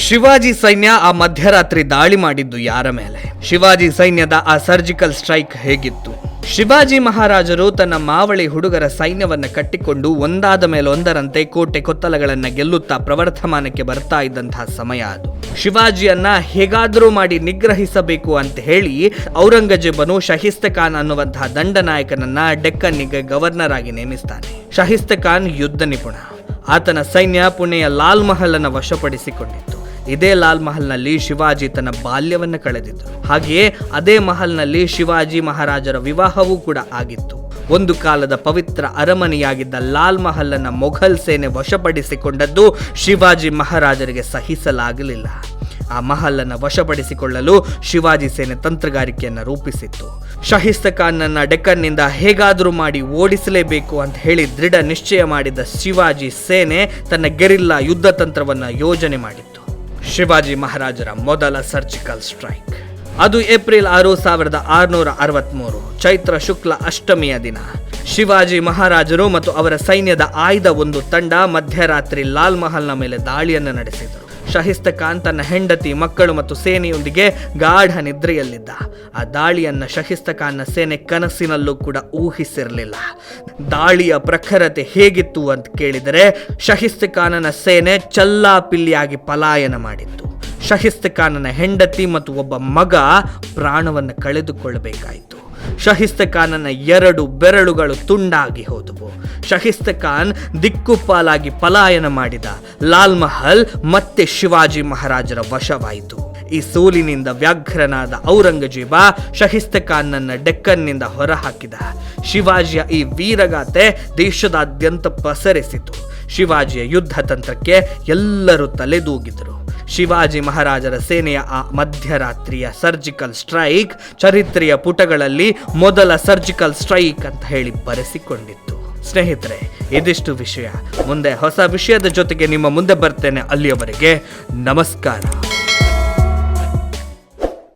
ಶಿವಾಜಿ ಸೈನ್ಯ ಆ ಮಧ್ಯರಾತ್ರಿ ದಾಳಿ ಮಾಡಿದ್ದು ಯಾರ ಮೇಲೆ? ಶಿವಾಜಿ ಸೈನ್ಯದ ಆ ಸರ್ಜಿಕಲ್ ಸ್ಟ್ರೈಕ್ ಹೇಗಿತ್ತು? ಶಿವಾಜಿ ಮಹಾರಾಜರು ತನ್ನ ಮಾವಳಿ ಹುಡುಗರ ಸೈನ್ಯವನ್ನು ಕಟ್ಟಿಕೊಂಡು ಒಂದಾದ ಮೇಲೆ ಒಂದರಂತೆ ಕೋಟೆ ಕೊತ್ತಲಗಳನ್ನ ಗೆಲ್ಲುತ್ತಾ ಪ್ರವರ್ಧಮಾನಕ್ಕೆ ಬರ್ತಾ ಇದ್ದಂತಹ ಸಮಯ ಅದು. ಶಿವಾಜಿಯನ್ನ ಹೇಗಾದರೂ ಮಾಡಿ ನಿಗ್ರಹಿಸಬೇಕು ಅಂತ ಹೇಳಿ ಔರಂಗಜೇಬನು ಶಹಿಸ್ತ ಖಾನ್ ಅನ್ನುವಂತಹ ದಂಡನಾಯಕನನ್ನ ಡೆಕ್ಕನ್ನಿಗೆ ಗವರ್ನರ್ ಆಗಿ ನೇಮಿಸ್ತಾನೆ. ಶಹಿಸ್ತ ಖಾನ್ ಯುದ್ಧ ನಿಪುಣ. ಆತನ ಸೈನ್ಯ ಪುಣೆಯ ಲಾಲ್ ಮಹಲ್ ಅನ್ನ ವಶಪಡಿಸಿಕೊಂಡಿತ್ತು. ಇದೇ ಲಾಲ್ ಮಹಲ್ನಲ್ಲಿ ಶಿವಾಜಿ ತನ್ನ ಬಾಲ್ಯವನ್ನು ಕಳೆದಿದ್ದರು ಹಾಗೆಯೇ ಅದೇ ಮಹಲ್ನಲ್ಲಿ ಶಿವಾಜಿ ಮಹಾರಾಜರ ವಿವಾಹವೂ ಕೂಡ ಆಗಿತ್ತು. ಒಂದು ಕಾಲದ ಪವಿತ್ರ ಅರಮನೆಯಾಗಿದ್ದ ಲಾಲ್ ಮಹಲ್ ಅನ್ನ ಮೊಘಲ್ ಸೇನೆ ವಶಪಡಿಸಿಕೊಂಡದ್ದು ಶಿವಾಜಿ ಮಹಾರಾಜರಿಗೆ ಸಹಿಸಲಾಗಲಿಲ್ಲ. ಆ ಮಹಲನ್ನು ವಶಪಡಿಸಿಕೊಳ್ಳಲು ಶಿವಾಜಿ ಸೇನೆ ತಂತ್ರಗಾರಿಕೆಯನ್ನು ರೂಪಿಸಿತ್ತು. ಶಹಿಸ್ತ ಖಾನ್ನನ್ನ ಡೆಕ್ಕನ್ನಿಂದ ಹೇಗಾದರೂ ಮಾಡಿ ಓಡಿಸಲೇಬೇಕು ಅಂತ ಹೇಳಿ ದೃಢ ನಿಶ್ಚಯ ಮಾಡಿದ ಶಿವಾಜಿ ಸೇನೆ ತನ್ನ ಗೆರಿಲ್ಲಾ ಯುದ್ಧ ತಂತ್ರವನ್ನ ಯೋಜನೆ ಮಾಡಿತ್ತು. ಶಿವಾಜಿ ಮಹಾರಾಜರ ಮೊದಲ ಸರ್ಜಿಕಲ್ ಸ್ಟ್ರೈಕ್. ಅದು ಏಪ್ರಿಲ್ ಆರು ಸಾವಿರದ ಆರುನೂರ ಅರವತ್ಮೂರು, ಚೈತ್ರ ಶುಕ್ಲ ಅಷ್ಟಮಿಯ ದಿನ. ಶಿವಾಜಿ ಮಹಾರಾಜರು ಮತ್ತು ಅವರ ಸೈನ್ಯದ ಆಯ್ದ ಒಂದು ತಂಡ ಮಧ್ಯರಾತ್ರಿ ಲಾಲ್ ಮಹಲ್ನ ಮೇಲೆ ದಾಳಿಯನ್ನು ನಡೆಸಿದರು. ಶಹಿಸ್ತ ಖಾನ್ ತನ್ನ ಹೆಂಡತಿ, ಮಕ್ಕಳು ಮತ್ತು ಸೇನೆಯೊಂದಿಗೆ ಗಾಢ ನಿದ್ರೆಯಲ್ಲಿದ್ದ. ಆ ದಾಳಿಯನ್ನ ಶಹಿಸ್ತ ಖಾನ್ನ ಸೇನೆ ಕನಸಿನಲ್ಲೂ ಕೂಡ ಊಹಿಸಿರಲಿಲ್ಲ. ದಾಳಿಯ ಪ್ರಖರತೆ ಹೇಗಿತ್ತು ಅಂತ ಕೇಳಿದರೆ ಶಹಿಸ್ತ ಖಾನನ ಸೇನೆ ಚಲ್ಲಾಪಿಲ್ಲಿಯಾಗಿ ಪಲಾಯನ ಮಾಡಿತ್ತು. ಶಹಿಸ್ತ ಖಾನನ ಹೆಂಡತಿ ಮತ್ತು ಒಬ್ಬ ಮಗ ಪ್ರಾಣವನ್ನು ಕಳೆದುಕೊಳ್ಳಬೇಕಾಯಿತು ಶಹಿಸ್ತ ಖಾನನ ಎರಡು ಬೆರಳುಗಳು ತುಂಡಾಗಿ ಹೋದವು. ಶಹಿಸ್ತ ಖಾನ್ ದಿಕ್ಕುಪಾಲಾಗಿ ಪಲಾಯನ ಮಾಡಿದ ಲಾಲ್ ಮಹಲ್ ಮತ್ತೆ ಶಿವಾಜಿ ಮಹಾರಾಜರ ವಶವಾಯಿತು. ಈ ಸೋಲಿನಿಂದ ವ್ಯಾಘ್ರನಾದ ಔರಂಗಜೇಬ ಶಹಿಸ್ತ ಖಾನ್ನನ್ನು ಡೆಕ್ಕನ್ನಿಂದ ಹೊರಹಾಕಿದ. ಶಿವಾಜಿಯ ಈ ವೀರಗಾಥೆ ದೇಶದಾದ್ಯಂತ ಪಸರಿಸಿತು. ಶಿವಾಜಿಯ ಯುದ್ಧ ತಂತ್ರಕ್ಕೆ ಎಲ್ಲರೂ ತಲೆದೂಗಿದರು. ಶಿವಾಜಿ ಮಹಾರಾಜರ ಸೇನೆಯ ಆ ಮಧ್ಯರಾತ್ರಿಯ ಸರ್ಜಿಕಲ್ ಸ್ಟ್ರೈಕ್ ಚರಿತ್ರೆಯ ಪುಟಗಳಲ್ಲಿ ಮೊದಲ ಸರ್ಜಿಕಲ್ ಸ್ಟ್ರೈಕ್ ಅಂತ ಹೇಳಿ ಬರೆಸಿಕೊಂಡಿತ್ತು. ಸ್ನೇಹಿತರೆ, ಇದಿಷ್ಟು ವಿಷಯ. ಮುಂದೆ ಹೊಸ ವಿಷಯದ ಜೊತೆಗೆ ನಿಮ್ಮ ಮುಂದೆ ಬರ್ತೇನೆ ಅಲ್ಲಿಯವರೆಗೆ. ನಮಸ್ಕಾರ.